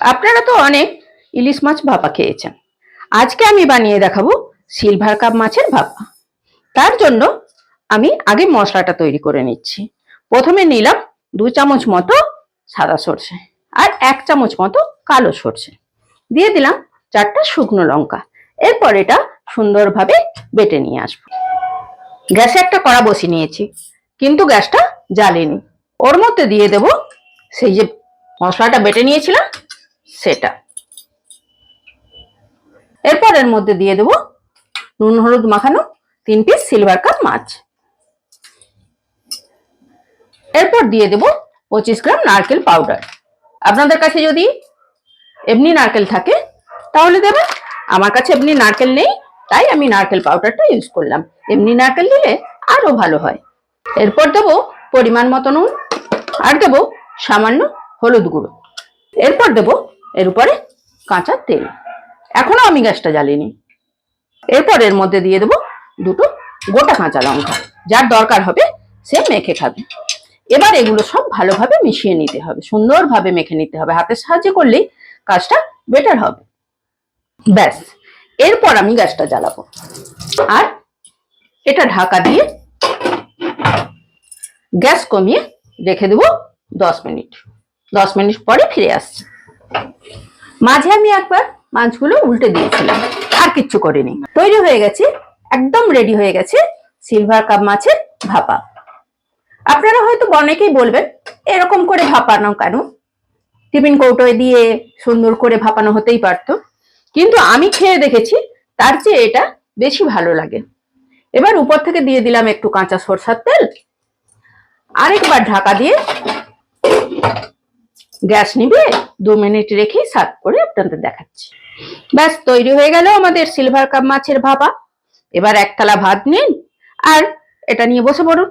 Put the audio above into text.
আপনারা তো অনেক ইলিশ মাছ ভাপা খেয়েছেন। আজকে আমি বানিয়ে দেখাবো সিলভার কাপ মাছের ভাপা। তার জন্য আমি আগে মশলাটা তৈরি করে নিচ্ছি। প্রথমে নিলাম দু চামচ মতো সাদা সর্ষে আর এক চামচ মতো কালো সর্ষে। দিয়ে দিলাম চারটা শুকনো লঙ্কা। এরপর এটা সুন্দরভাবে বেটে নিয়ে আসব। গ্যাসে একটা কড়া বসিয়ে নিয়েছি, কিন্তু গ্যাসটা জ্বালিনি। ওর মধ্যে দিয়ে দেব সেই যে মশলাটা বেটে নিয়েছিলাম সেটা। এরপর এর মধ্যে দিয়ে দেব নুন, হলুদ মাখানো তিন পিস সিলভার কাপ মাছ। এরপর দিয়ে দেব পঁচিশ গ্রাম নারকেল পাউডার আপনাদের কাছে যদি এমনি নারকেল থাকে, তাহলে দেবেন। আমার কাছে এমনি নারকেল নেই, তাই আমি নারকেল পাউডারটা ইউজ করলাম। এমনি নারকেল দিলে আরও ভালো হয়। এরপর দেবো পরিমাণ মতো নুন আর দেবো সামান্য হলুদ গুঁড়ো। এরপর দেবো এর উপরে কাঁচা তেল। এখনও আমি গ্যাসটা জ্বালিনি। এরপর এর মধ্যে দিয়ে দেবো দুটো গোটা কাঁচা লঙ্কা। যার দরকার হবে সে মেখে খাবে। এবার এগুলো সব ভালোভাবে মিশিয়ে নিতে হবে। সুন্দরভাবে মেখে নিতে হবে। হাতের সাহায্যে করলেই কাজটা বেটার হবে। ব্যাস, এরপর আমি গ্যাসটা জ্বালাবো। আর এটা ঢাকা দিয়ে গ্যাস কমিয়ে রেখে দেবো দশ মিনিট। দশ মিনিট পরে ফিরে আসছি। মাঝে আমি একবার মাছগুলো উল্টে দিয়েছিলাম, আর কিচ্ছু করিনি। তৈরি হয়ে গেছে, একদম রেডি হয়ে গেছে সিলভার কাপ মাছের ভাপা। আপনারা হয়তো অনেকেই বলবেন, এরকম করে ভাপানো কেন? টিফিন কৌটোয় দিয়ে সুন্দর করে ভাপানো হতেই পারতো। কিন্তু আমি খেয়ে দেখেছি, তার চেয়ে এটা বেশি ভালো লাগে। এবার উপর থেকে দিয়ে দিলাম একটু কাঁচা সরষার তেল, আরেকবার ঢাকা দিয়ে গ্যাস নিবে, দু মিনিট রেখেই সার্ভ করে আপনাদের দেখাচ্ছি। ব্যাস, তৈরি হয়ে গেল আমাদের সিলভার কাপ মাছের ভাপা। এবার এক থালা ভাত নিন, আর এটা নিয়ে বসে পড়ুন।